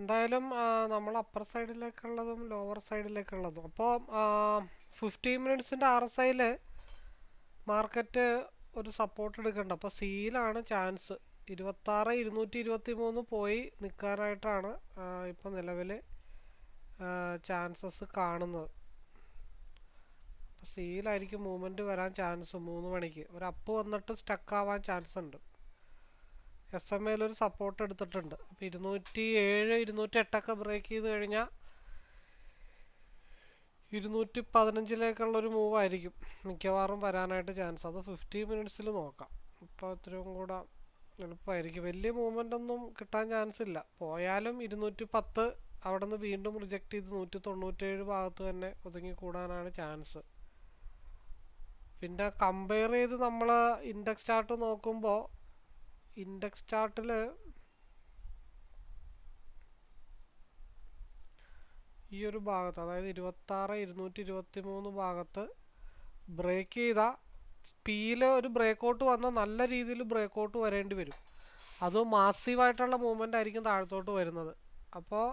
എന്തായാലും നമ്മൾ upper സൈഡിലേക്കുള്ളതും lower സൈഡിലേക്കുള്ളതും അപ്പോൾ ഫിഫ്റ്റീൻ മിനിറ്റ്സിന്റെ ആർ എസ് ഐയിൽ മാർക്കറ്റ് ഒരു സപ്പോർട്ട് എടുക്കേണ്ട അപ്പോൾ സിയിലാണ് ചാൻസ് ഇരുപത്താറ് ഇരുന്നൂറ്റി ഇരുപത്തി മൂന്ന് പോയി നിൽക്കാനായിട്ടാണ് ഇപ്പോൾ നിലവിൽ ചാൻസസ് കാണുന്നത്. അപ്പോൾ സിയിലായിരിക്കും മൂവ്മെന്റ് വരാൻ ചാൻസ് മൂന്ന് മണിക്ക്. ഒരു അപ്പ് വന്നിട്ട് സ്റ്റക്കാവാൻ ചാൻസ് ഉണ്ട്. എസ് എം എയിൽ ഒരു സപ്പോർട്ട് എടുത്തിട്ടുണ്ട്. അപ്പോൾ ഇരുന്നൂറ്റി ഏഴ് ഇരുന്നൂറ്റി എട്ടൊക്കെ ബ്രേക്ക് ചെയ്ത് കഴിഞ്ഞാൽ ഇരുന്നൂറ്റി പതിനഞ്ചിലേക്കുള്ളൊരു മൂവ് ആയിരിക്കും. മിക്കവാറും വരാനായിട്ട് ചാൻസ് അത് ഫിഫ്റ്റി മിനിറ്റ്സിൽ നോക്കാം. ഇപ്പോൾ ഇത്രയും കൂടെ എളുപ്പമായിരിക്കും വലിയ മൂവ്മെന്റ് ഒന്നും കിട്ടാൻ ചാൻസ് ഇല്ല. പോയാലും ഇരുന്നൂറ്റി പത്ത് അവിടെ നിന്ന് വീണ്ടും റിജക്റ്റ് ചെയ്ത് നൂറ്റി തൊണ്ണൂറ്റേഴ് ഭാഗത്ത് തന്നെ ഒതുങ്ങി കൂടാനാണ് ചാൻസ് പിന്നെ കമ്പയർ ചെയ്ത് നമ്മൾ ഇൻഡെക്സ് ചാർട്ട് നോക്കുമ്പോൾ ഇൻഡെക്സ് ചാർട്ടിൽ ഈ ഒരു ഭാഗത്ത് അതായത് ഇരുപത്താറ് ഇരുന്നൂറ്റി ഇരുപത്തി മൂന്ന് ഭാഗത്ത് ബ്രേക്ക് ചെയ്ത സ്പീൽ ഒരു ബ്രേക്ക് ഔട്ട് വന്നാൽ നല്ല രീതിയിൽ ബ്രേക്ക് ഔട്ട് വരേണ്ടി വരും. അത് മാസീവായിട്ടുള്ള മൂവ്മെന്റ് ആയിരിക്കും താഴത്തോട്ട് വരുന്നത്. അപ്പോൾ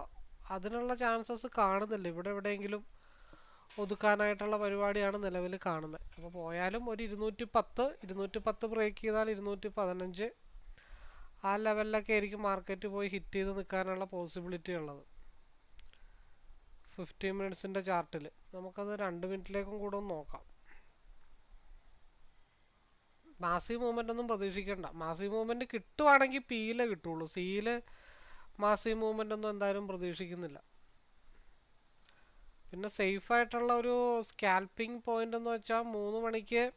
അതിനുള്ള ചാൻസസ് കാണുന്നില്ല. ഇവിടെ എവിടെയെങ്കിലും ഒതുക്കാനായിട്ടുള്ള പരിപാടിയാണ് നിലവിൽ കാണുന്നത്. അപ്പോൾ പോയാലും ഒരു ഇരുന്നൂറ്റി പത്ത് ഇരുന്നൂറ്റി പത്ത് ബ്രേക്ക് ചെയ്താൽ ഇരുന്നൂറ്റി പതിനഞ്ച് ആ ലെവലിലൊക്കെ ആയിരിക്കും മാർക്കറ്റ് പോയി ഹിറ്റ് ചെയ്ത് നിൽക്കാനുള്ള പോസിബിലിറ്റി ഉള്ളത്. ഫിഫ്റ്റീൻ മിനിറ്റ്സിന്റെ ചാർട്ടിൽ നമുക്കത് രണ്ട് മിനിറ്റിലേക്കും കൂടെ ഒന്ന് നോക്കാം. മാസി മൂവ്മെന്റ് ഒന്നും പ്രതീക്ഷിക്കേണ്ട. മാസി മൂവ്മെന്റ് കിട്ടുവാണെങ്കിൽ പിയിലെ കിട്ടുള്ളൂ. സിയിൽ മാസി മൂവ്മെന്റ് ഒന്നും എന്തായാലും പ്രതീക്ഷിക്കുന്നില്ല. പിന്നെ സേഫായിട്ടുള്ള ഒരു സ്കാൽപ്പിംഗ് പോയിന്റ് എന്ന് വെച്ചാൽ മൂന്ന് മണിക്ക്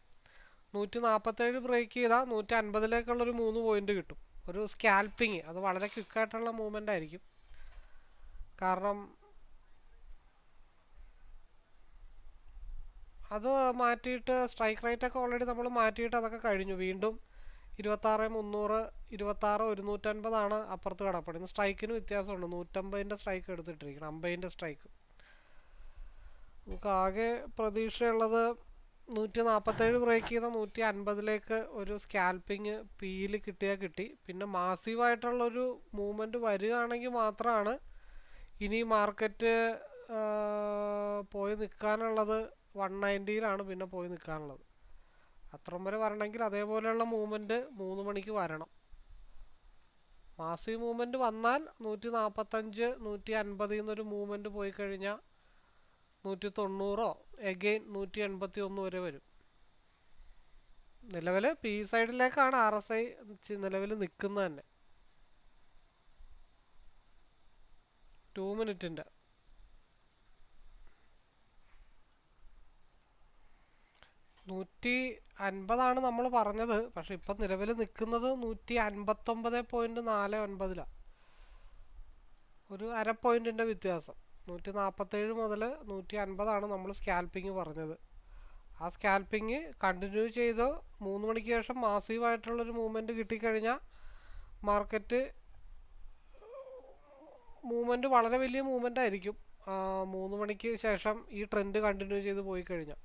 നൂറ്റി നാൽപ്പത്തേഴ് ബ്രേക്ക് ചെയ്താൽ നൂറ്റി അൻപതിലേക്കുള്ളൊരു മൂന്ന് പോയിന്റ് കിട്ടും. ഒരു സ്കാൽപ്പിങ് അത് വളരെ ക്വിക്കായിട്ടുള്ള മൂവ്മെന്റ് ആയിരിക്കും. കാരണം അത് മാറ്റിയിട്ട് സ്ട്രൈക്ക് റേറ്റ് ഒക്കെ ഓൾറെഡി നമ്മൾ മാറ്റിയിട്ട് അതൊക്കെ കഴിഞ്ഞു. വീണ്ടും ഇരുപത്താറ് മുന്നൂറ് ഇരുപത്താറ് ഒരുന്നൂറ്റൻപതാണ് അപ്പുറത്ത് കിടപ്പെടുന്നത് സ്ട്രൈക്കിന് വ്യത്യാസമുണ്ട്. നൂറ്റമ്പതിന്റെ സ്ട്രൈക്ക് എടുത്തിട്ടിരിക്കണം. അമ്പതിന്റെ സ്ട്രൈക്ക് നമുക്ക് ആകെ പ്രതീക്ഷയുള്ളത് നൂറ്റി നാൽപ്പത്തേഴ് ബ്രേക്ക് ചെയ്ത നൂറ്റി അൻപതിലേക്ക് ഒരു സ്കാൽപ്പിങ് പീൽ കിട്ടിയാൽ കിട്ടി. പിന്നെ മാസീവായിട്ടുള്ളൊരു മൂവ്മെന്റ് വരികയാണെങ്കിൽ മാത്രമാണ് ഇനി മാർക്കറ്റ് പോയി നിൽക്കാനുള്ളത് വൺ നയന്റിയിലാണ് പിന്നെ പോയി നിൽക്കാനുള്ളത് അത്രയും വരെ വരണമെങ്കിൽ അതേപോലെയുള്ള മൂവ്മെന്റ് മൂന്ന് മണിക്ക് വരണം. മാസി മൂവ്മെന്റ് വന്നാൽ നൂറ്റി നാൽപ്പത്തഞ്ച് നൂറ്റി അൻപതിൽ നിന്നൊരു മൂവ്മെന്റ് പോയി കഴിഞ്ഞാൽ നൂറ്റി തൊണ്ണൂറോ എഗെയിൻ നൂറ്റി എൺപത്തി ഒന്ന് വരെ വരും. നിലവിൽ പി സൈഡിലേക്കാണ് ആർ എസ് ഐ നിലവിൽ നിൽക്കുന്നത് തന്നെ. ടു മിനിറ്റിന്റെ നൂറ്റി അൻപതാണ് നമ്മൾ പറഞ്ഞത്. പക്ഷെ ഇപ്പം നിലവിൽ നിൽക്കുന്നത് നൂറ്റി അൻപത്തൊമ്പത് പോയിന്റ് നാല് ഒൻപതിലാണ് ഒരു അര പോയിന്റിന്റെ വ്യത്യാസം. നൂറ്റി നാൽപ്പത്തേഴ് മുതൽ നൂറ്റി അൻപതാണ് നമ്മൾ സ്കാൽപ്പിങ് പറഞ്ഞത്. ആ സ്കാൽപ്പിങ് കണ്ടിന്യൂ ചെയ്ത് മൂന്ന് മണിക്ക് ശേഷം മാസീവായിട്ടുള്ളൊരു മൂവ്മെന്റ് കിട്ടിക്കഴിഞ്ഞാൽ മാർക്കറ്റ് മൂവ്മെന്റ് വളരെ വലിയ മൂവ്മെന്റ് ആയിരിക്കും. മൂന്ന് മണിക്ക് ശേഷം ഈ ട്രെൻഡ് കണ്ടിന്യൂ ചെയ്ത് പോയി കഴിഞ്ഞാൽ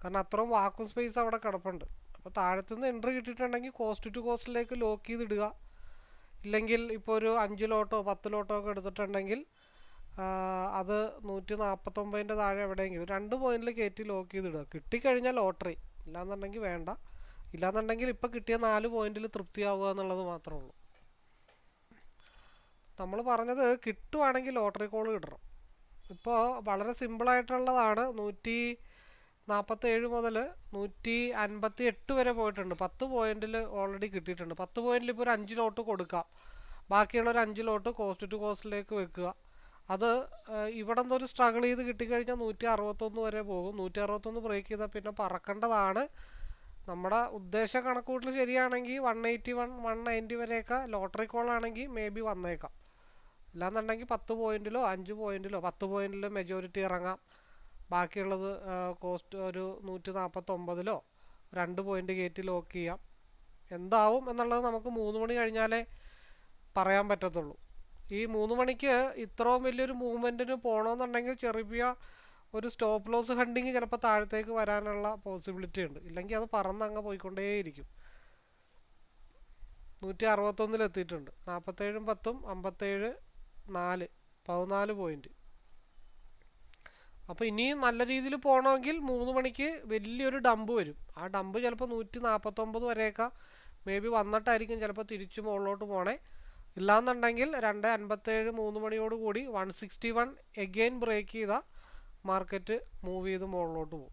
കാരണം അത്രയും വാക്കും സ്പേസ് അവിടെ കിടപ്പുണ്ട്. അപ്പോൾ താഴത്തുനിന്ന് എൻട്രി കിട്ടിയിട്ടുണ്ടെങ്കിൽ കോസ്റ്റ് ടു കോസ്റ്റിലേക്ക് ലോക്ക് ചെയ്തിടുക. ഇല്ലെങ്കിൽ ഇപ്പോൾ ഒരു അഞ്ച് ലോട്ടോ പത്ത് ലോട്ടോ ഒക്കെ എടുത്തിട്ടുണ്ടെങ്കിൽ അത് നൂറ്റി നാൽപ്പത്തൊമ്പതിന്റെ താഴെ എവിടെയെങ്കിലും രണ്ട് പോയിന്റിൽ കയറ്റി ലോക്ക് ചെയ്തിടുക. കിട്ടിക്കഴിഞ്ഞാൽ ലോട്ടറി ഇല്ലാന്നുണ്ടെങ്കിൽ വേണ്ട. ഇല്ലാന്നുണ്ടെങ്കിൽ ഇപ്പോൾ കിട്ടിയ നാല് പോയിന്റിൽ തൃപ്തിയാവുക എന്നുള്ളത് മാത്രമേ ഉള്ളൂ. നമ്മൾ പറഞ്ഞത് കിട്ടുവാണെങ്കിൽ ലോട്ടറി കോൾ കിട്ടണം. ഇപ്പോൾ വളരെ സിമ്പിളായിട്ടുള്ളതാണ് നൂറ്റി നാൽപ്പത്തേഴ് മുതൽ നൂറ്റി അൻപത്തി എട്ട് വരെ പോയിട്ടുണ്ട്. പത്ത് പോയിന്റിൽ ഓൾറെഡി കിട്ടിയിട്ടുണ്ട്. പത്ത് പോയിന്റിൽ ഇപ്പോൾ ഒരു അഞ്ച് ലോട്ട് കൊടുക്കാം. ബാക്കിയുള്ള ഒരു അഞ്ച് ലോട്ട് കോസ്റ്റ് ടു കോസ്റ്റിലേക്ക് വെക്കുക. അത് ഇവിടെ നിന്നൊരു സ്ട്രഗിൾ ചെയ്ത് കിട്ടിക്കഴിഞ്ഞാൽ നൂറ്റി അറുപത്തൊന്ന് വരെ പോകും. നൂറ്റി അറുപത്തൊന്ന് ബ്രേക്ക് ചെയ്താൽ പിന്നെ പറക്കേണ്ടതാണ്. നമ്മുടെ ഉദ്ദേശ കണക്കൂട്ടൽ ശരിയാണെങ്കിൽ one eighty one one ninety വരെയൊക്കെ ലോട്ടറി കോളാണെങ്കിൽ മേ ബി വന്നേക്കാം. ഇല്ലാന്നുണ്ടെങ്കിൽ പത്ത് പോയിന്റിലോ അഞ്ച് പോയിന്റിലോ പത്ത് പോയിന്റിൽ മെജോറിറ്റി ഇറങ്ങാം. ബാക്കിയുള്ളത് കോസ്റ്റ് ഒരു നൂറ്റി നാൽപ്പത്തൊമ്പതിലോ രണ്ട് പോയിന്റ് കയറ്റി ലോക്ക് ചെയ്യാം. എന്താവും എന്നുള്ളത് നമുക്ക് മൂന്ന് മണി കഴിഞ്ഞാലേ പറയാൻ പറ്റത്തുള്ളൂ. ഈ മൂന്ന് മണിക്ക് ഇത്രയും വലിയൊരു മൂവ്മെന്റിന് പോകണമെന്നുണ്ടെങ്കിൽ ചെറിയ ഒരു സ്റ്റോപ്പ് ലോസ് ഹണ്ടിങ് ചിലപ്പോൾ താഴത്തേക്ക് വരാനുള്ള പോസിബിലിറ്റി ഉണ്ട്. ഇല്ലെങ്കിൽ അത് പറന്ന് അങ്ങ് പോയിക്കൊണ്ടേയിരിക്കും. നൂറ്റി അറുപത്തൊന്നിൽ എത്തിയിട്ടുണ്ട്. നാൽപ്പത്തേഴും പത്തും അമ്പത്തേഴ് നാല് പതിനാല് പോയിന്റ് അപ്പോൾ ഇനിയും നല്ല രീതിയിൽ പോകണമെങ്കിൽ മൂന്ന് മണിക്ക് വലിയൊരു ഡമ്പ് വരും. ആ ഡമ്പ് ചിലപ്പോൾ നൂറ്റി നാൽപ്പത്തൊമ്പത് വരെയൊക്കെ മേ ബി വന്നിട്ടായിരിക്കും ചിലപ്പോൾ തിരിച്ചു മുകളിലോട്ട് പോണേ. ഇല്ലാന്നുണ്ടെങ്കിൽ രണ്ട് അൻപത്തേഴ് മൂന്ന് മണിയോട് കൂടി one sixty one again break ചെയ്ത മാർക്കറ്റ് മൂവ് ചെയ്ത് മുകളിലോട്ട് പോകും.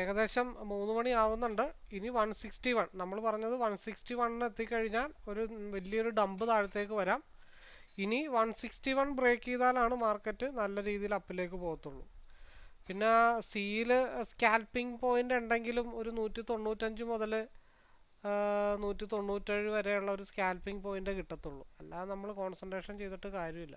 ഏകദേശം മൂന്ന് മണി ആവുന്നുണ്ട്. ഇനി വൺ സിക്സ്റ്റി വൺ നമ്മൾ പറഞ്ഞത് വൺ സിക്സ്റ്റി വണ്ണിന് എത്തിക്കഴിഞ്ഞാൽ ഒരു വലിയൊരു ഡമ്പ് താഴത്തേക്ക് വരാം. ഇനി വൺ സിക്സ്റ്റി വൺ ബ്രേക്ക് ചെയ്താലാണ് മാർക്കറ്റ് നല്ല രീതിയിൽ അപ്പിലേക്ക് പോകത്തുള്ളൂ. പിന്നെ സിയിൽ സ്കാൽപ്പിംഗ് പോയിന്റ് ഉണ്ടെങ്കിലും ഒരു നൂറ്റി തൊണ്ണൂറ്റഞ്ച് മുതൽ നൂറ്റി തൊണ്ണൂറ്റേഴ് വരെയുള്ള ഒരു സ്കാൽപ്പിംഗ് പോയിന്റ് കിട്ടത്തുള്ളൂ. അല്ലാതെ നമ്മൾ കോൺസെൻട്രേഷൻ ചെയ്തിട്ട് കാര്യമില്ല.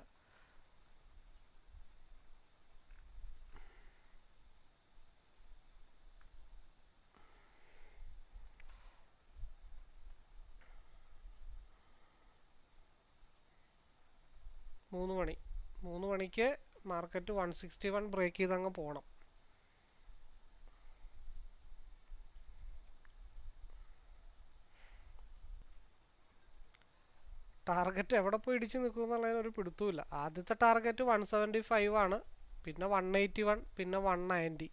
മൂന്ന് മണി. മൂന്ന് മണിക്ക് market one sixty one break ചെയ്ത് അങ്ങ് പോകണം ടാർഗറ്റ് എവിടെ പോയി ഇടിച്ച് നിൽക്കും എന്നുള്ളതിന് ഒരു പിടുത്തുമില്ല ആദ്യത്തെ ടാർഗറ്റ് വൺ സെവന്റി ഫൈവ് ആണ്. പിന്നെ വൺ എയ്റ്റി വൺ പിന്നെ വൺ നയന്റി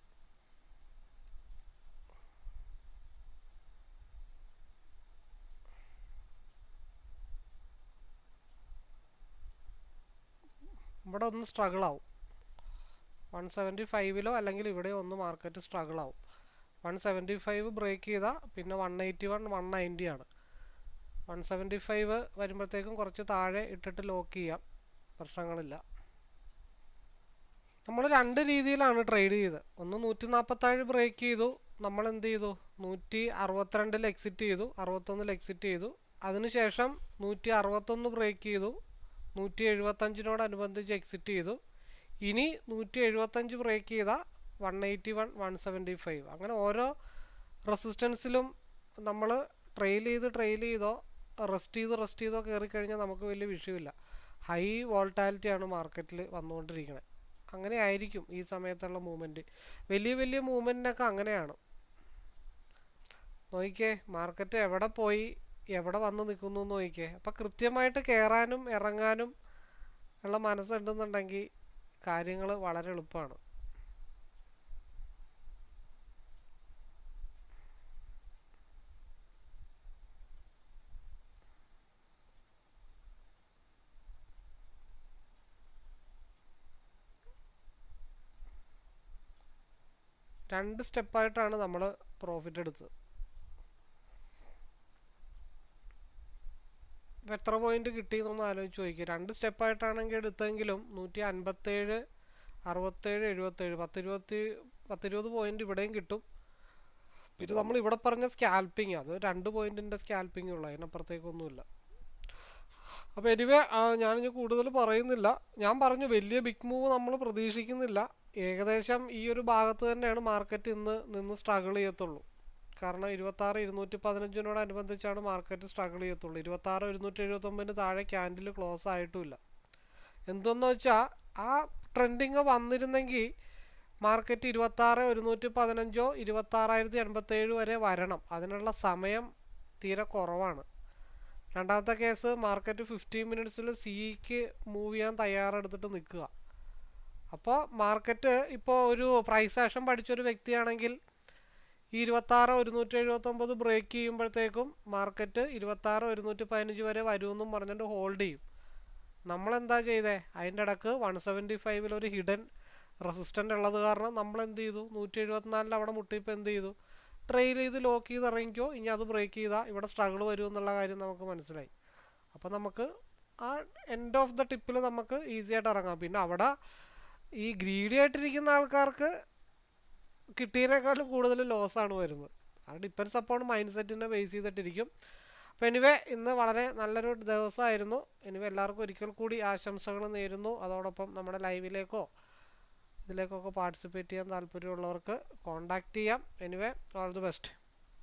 ഇവിടെ ഒന്ന് സ്ട്രഗിൾ ആവും. വൺ സെവന്റി ഫൈവിലോ അല്ലെങ്കിൽ ഇവിടെ ഒന്ന് മാർക്കറ്റ് സ്ട്രഗിൾ ആവും. വൺ സെവന്റി ഫൈവ് ബ്രേക്ക് ചെയ്താൽ പിന്നെ one eighty one one ninety ആണ്. സെവന്റി ഫൈവ് വരുമ്പോഴത്തേക്കും കുറച്ച് താഴെ ഇട്ടിട്ട് ലോക്ക് ചെയ്യാം. പ്രശ്നങ്ങളില്ല. നമ്മൾ രണ്ട് രീതിയിലാണ് ട്രേഡ് ചെയ്തത്. ഒന്ന് നൂറ്റി നാൽപ്പത്തേഴ് ബ്രേക്ക് ചെയ്തു. നമ്മൾ എന്ത് ചെയ്തു? നൂറ്റി അറുപത്തിരണ്ടിൽ എക്സിറ്റ് ചെയ്തു. അറുപത്തൊന്നിൽ എക്സിറ്റ് ചെയ്തു. അതിനുശേഷം നൂറ്റി അറുപത്തൊന്ന് ബ്രേക്ക് ചെയ്തു. നൂറ്റി എഴുപത്തഞ്ചിനോടനുബന്ധിച്ച് എക്സിറ്റ് ചെയ്തു. ഇനി നൂറ്റി എഴുപത്തഞ്ച് ബ്രേക്ക് ചെയ്ത one eighty one one seventy five. അങ്ങനെ ഓരോ റെസിസ്റ്റൻസിലും നമ്മൾ ട്രെയിൽ ചെയ്ത് ട്രെയിൽ ചെയ്തോ റെസ്റ്റ് ചെയ്ത് റെസ്റ്റ് ചെയ്തോ കയറി കഴിഞ്ഞാൽ നമുക്ക് വലിയ വിഷയമില്ല. ഹൈ വോൾട്ടാലിറ്റിയാണ് മാർക്കറ്റിൽ വന്നുകൊണ്ടിരിക്കുന്നത് അങ്ങനെ ആയിരിക്കും ഈ സമയത്തുള്ള മൂവ്മെന്റ് വലിയ വലിയ മൂവ്മെന്റിനൊക്കെ അങ്ങനെയാണ്. നോക്കിക്കേ മാർക്കറ്റ് എവിടെ പോയി എവിടെ വന്ന് നിൽക്കുന്നു എന്ന് നോക്കിക്കേ. അപ്പം കൃത്യമായിട്ട് കയറാനും ഇറങ്ങാനും ഉള്ള മനസ്സുണ്ടെന്നുണ്ടെങ്കിൽ കാര്യങ്ങൾ വളരെ എളുപ്പമാണ്. രണ്ട് സ്റ്റെപ്പായിട്ടാണ് നമ്മൾ പ്രോഫിറ്റ് എടുത്തത്. ഇപ്പം എത്ര പോയിന്റ് കിട്ടിയെന്നൊന്ന് ആലോചിച്ച് നോക്കിക്കുക രണ്ട് സ്റ്റെപ്പായിട്ടാണെങ്കിൽ എടുത്തെങ്കിലും നൂറ്റി അൻപത്തേഴ് അറുപത്തേഴ് എഴുപത്തേഴ് പത്തിരുപത്തി പത്തിരുപത് പോയിന്റ് ഇവിടെയും കിട്ടും. പിന്നെ നമ്മൾ ഇവിടെ പറഞ്ഞ സ്കാൽപ്പിംഗ് അത് രണ്ട് പോയിന്റിന്റെ സ്കാൽപ്പിംഗ് ഉള്ളു അതിനപ്പുറത്തേക്കൊന്നുമില്ല. അപ്പോൾ എനിവേ ഞാനിനി കൂടുതൽ പറയുന്നില്ല. ഞാൻ പറഞ്ഞു വലിയ ബിഗ് മൂവ് നമ്മൾ പ്രതീക്ഷിക്കുന്നില്ല. ഏകദേശം ഈ ഒരു ഭാഗത്ത് തന്നെയാണ് മാർക്കറ്റ് ഇന്ന് നിന്ന് സ്ട്രഗിൾ ചെയ്യത്തുള്ളൂ. കാരണം ഇരുപത്താറ് ഇരുന്നൂറ്റി പതിനഞ്ചിനോടനുബന്ധിച്ചാണ് മാർക്കറ്റ് സ്ട്രഗിൾ ചെയ്യത്തുള്ളൂ. ഇരുപത്താറ് ഇരുന്നൂറ്റി എഴുപത്തൊമ്പതിന് താഴെ ക്യാൻഡിൽ ക്ലോസ് ആയിട്ടുമില്ല എന്തെന്ന് വെച്ചാൽ ആ ട്രെൻഡിങ് വന്നിരുന്നെങ്കിൽ മാർക്കറ്റ് ഇരുപത്താറ് ഒരുന്നൂറ്റി പതിനഞ്ചോ ഇരുപത്താറായിരത്തി എൺപത്തേഴ് വരെ വരണം. അതിനുള്ള സമയം തീരെ കുറവാണ്. രണ്ടാമത്തെ കേസ് മാർക്കറ്റ് ഫിഫ്റ്റീൻ മിനിറ്റ്സിൽ സിഇക്ക് മൂവ് ചെയ്യാൻ തയ്യാറെടുത്തിട്ട് നിൽക്കുക. അപ്പോൾ മാർക്കറ്റ് ഇപ്പോൾ ഒരു പ്രൈസ് ആക്ഷൻ പഠിച്ചൊരു വ്യക്തിയാണെങ്കിൽ ഈ ഇരുപത്താറ് ഒരുന്നൂറ്റി എഴുപത്തൊമ്പത് ബ്രേക്ക് ചെയ്യുമ്പോഴത്തേക്കും മാർക്കറ്റ് ഇരുപത്താറ് ഒരുന്നൂറ്റി പതിനഞ്ച് വരെ വരുമെന്നും പറഞ്ഞിട്ട് ഹോൾഡ് ചെയ്യും. നമ്മളെന്താ ചെയ്തേ? അതിന്റെ ഇടയ്ക്ക് വൺ സെവന്റി ഫൈവിൽ ഒരു ഹിഡൻ റെസിസ്റ്റന്റ് ഉള്ളത് കാരണം നമ്മൾ എന്ത് ചെയ്തു? നൂറ്റി എഴുപത്തിനാലിൽ അവിടെ മുട്ടിയിപ്പോൾ എന്ത് ചെയ്തു? ട്രെയിൽ ചെയ്ത് ലോക്ക് ചെയ്ത് ഇറങ്ങിക്കോ ഇനി അത് ബ്രേക്ക് ചെയ്താൽ ഇവിടെ സ്ട്രഗിൾ വരും എന്നുള്ള കാര്യം നമുക്ക് മനസ്സിലായി. അപ്പോൾ നമുക്ക് ആ എൻഡ് ഓഫ് ദ ടിപ്പിൽ നമുക്ക് ഈസി ആയിട്ട് ഇറങ്ങാം. പിന്നെ അവിടെ ഈ ഗ്രീഡി ആയിട്ടിരിക്കുന്ന ആൾക്കാർക്ക് കിട്ടിയതിനേക്കാളും കൂടുതൽ ലോസാണ് വരുന്നത്. അത് ഡിപ്പെൻസ് അപ്പോൺ മൈൻഡ് സെറ്റിനെ ബേസ് ചെയ്തിട്ടിരിക്കും. അപ്പോൾ എനിവേ ഇന്ന് വളരെ നല്ലൊരു ദിവസമായിരുന്നു. എനിവേ എല്ലാവർക്കും ഒരിക്കൽ കൂടി ആശംസകൾ നേരുന്നു. അതോടൊപ്പം നമ്മുടെ ലൈവിലേക്കോ ഇതിലേക്കൊക്കെ പാർട്ടിസിപ്പേറ്റ് ചെയ്യാൻ താല്പര്യമുള്ളവർക്ക് കോൺടാക്റ്റ് ചെയ്യാം. Anyway all the best